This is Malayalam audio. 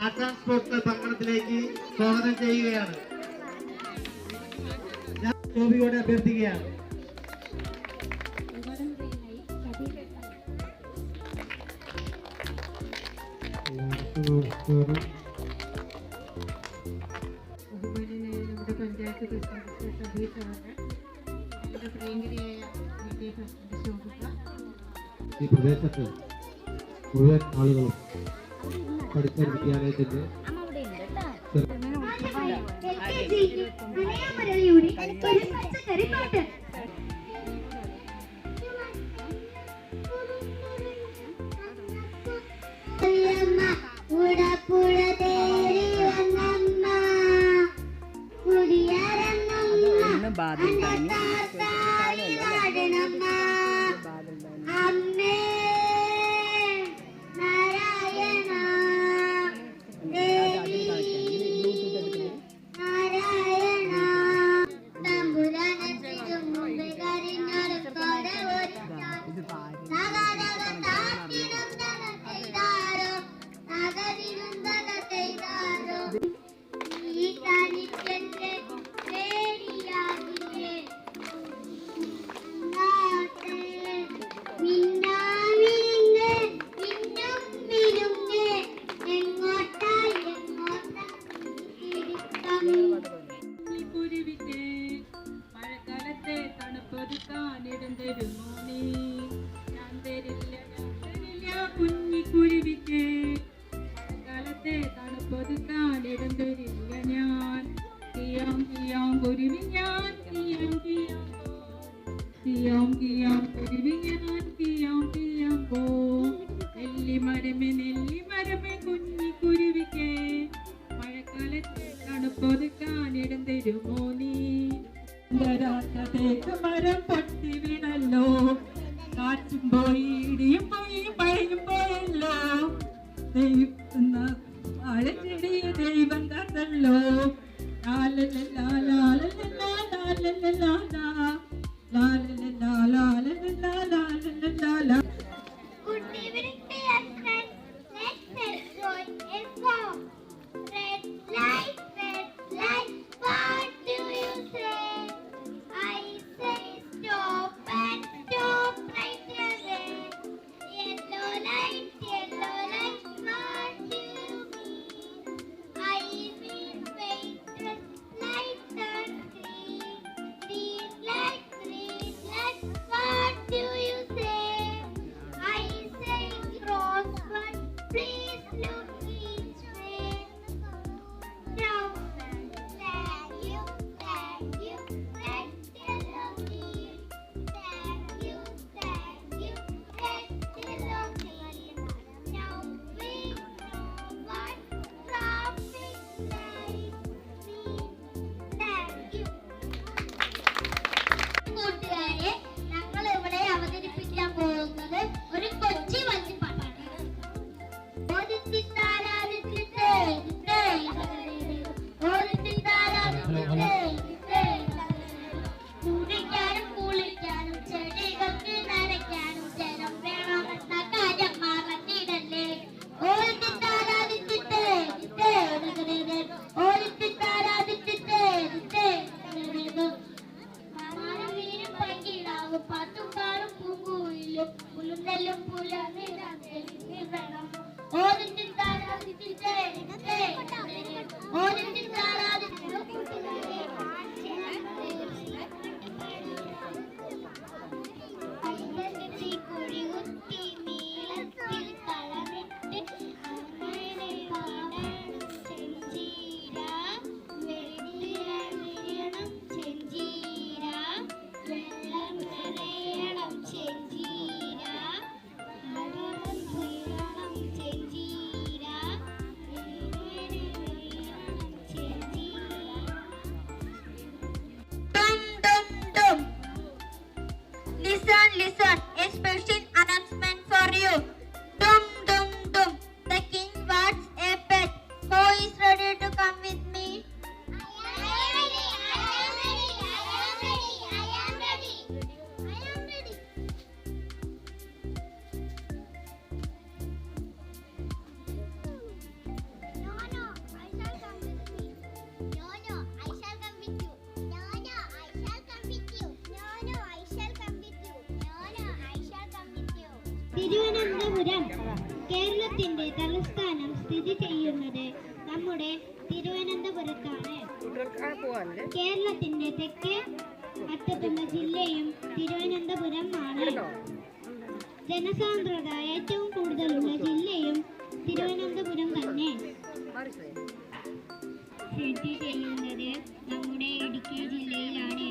അസാം സ്പോർട്സ് പങ്കണത്തിലേക്ക് സ്വാഗതം ചെയ്യുകയാണ് ഞാൻ ഗോപിയോട് അഭ്യർത്ഥിക്കുകയാണ് ബഹുമാനനായ നമ്മുടെ പഞ്ചായത്ത് പ്രസിഡന്റ് സതീഷ് അവരുടെ നമ്മുടെ പ്രിയങ്കരിയായ വിദ്യാഭ്യാസ ശോഭിക ഈ പ്രദേശത്ത് മുഴുവൻ ആളുകളും പഠിച്ച വിദ്യാലയത്തിന്റെ ബാധിക്കാനും കിടം തരുമോ നീ ഞാൻ തരില്ല ഞാൻ തരില്ല കുഞ്ഞിക്കുരുവിക്ക് മഴക്കാലത്തെ തണുപ്പൊതുക്കാൻ ഇടം തരില്ല ഞാൻ. കിയാം കിയാം കുരുവി ഞാൻ കിയാം കിയാം കിയാം കിയാം കുരുവി ഞാൻ കിയാം കിയാം പോ നെല്ലി മരമേ നെല്ലി മരമേ കുഞ്ഞിക്കുരുവിക്ക് മഴക്കാലത്തെ തണുപ്പൊതുക്കാൻ ഇടം തരുമോ നീ തരാത്ത തേക്ക് മരം ദൈവം തന്നല്ലോ കുട്ടി போதித்திட்டார் തിരുവനന്തപുരം കേരളത്തിന്റെ തലസ്ഥാനം സ്ഥിതി ചെയ്യുന്നത് നമ്മുടെ തിരുവനന്തപുരത്താണ്. കേരളത്തിന്റെ തെക്കേ അറ്റത്തുള്ള ജില്ലയും തിരുവനന്തപുരം ആണ്. ജനസാന്ദ്രത ഏറ്റവും കൂടുതലുള്ള ജില്ലയും തിരുവനന്തപുരം തന്നെ. സ്ഥിതി ചെയ്യുന്നത് നമ്മുടെ ഇടുക്കി ജില്ലയിലാണ്.